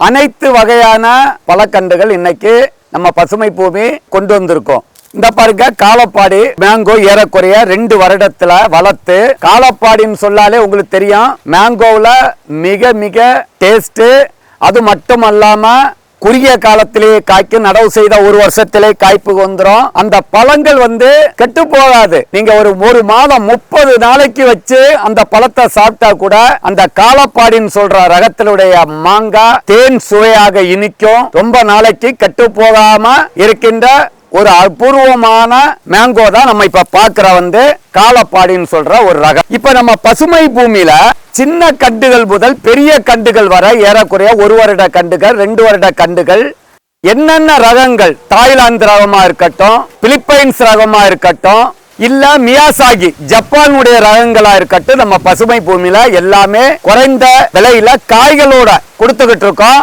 அனைத்து வகையான பழக்கண்டுகள் இன்னைக்கு நம்ம பசுமை பூமி கொண்டு வந்திருக்கோம். இந்த பாருங்க காலப்பாடி மேங்கோ ஏறக்குறைய ரெண்டு வருடத்துல வளர்த்து காலப்பாடின்னு சொன்னாலே உங்களுக்கு தெரியும் மேங்கோவில் மிக மிக டேஸ்ட்டு அது மட்டும் அல்லாமல் குறுகிய காலத்திலேயே காய்க்கும் நடவு செய்த ஒரு வருஷத்திலே காய்ப்பு வந்துடும் அந்த பழங்கள் வந்து கெட்டு போகாது. நீங்க ஒரு ஒரு மாதம் முப்பது நாளைக்கு வச்சு அந்த பழத்தை சாப்பிட்டா கூட அந்த காலப்பாடின்னு சொல்ற ரகத்தினுடைய மாங்காய் தேன் சுவையாக இனிக்கும். ரொம்ப நாளைக்கு கெட்டு போகாம இருக்கின்ற ஒரு அபூர்வமான மேங்கோ தான் நம்ம இப்ப பாக்குற வந்து காலப்பாடின்னு சொல்ற ஒரு ரகம். இப்ப நம்ம பசுமை பூமியில சின்ன கண்டுகள் முதல் பெரிய கண்டுகள் வர ஏறக்குறைய ஒரு வருட கண்டுகள் ரெண்டு வருட கண்டுகள். என்னென்ன ரகங்கள்? தாய்லாந்து ரகமா இருக்கட்டும் பிலிப்பைன்ஸ் ரகமா இருக்கட்டும் இல்ல மியாசாகி ஜப்பானுடைய ரகங்களா இருக்கட்டும் நம்ம பசுமை பூமியில எல்லாமே குறைந்த விலையில காய்களோட கொடுத்துக்கிட்டு இருக்கோம்.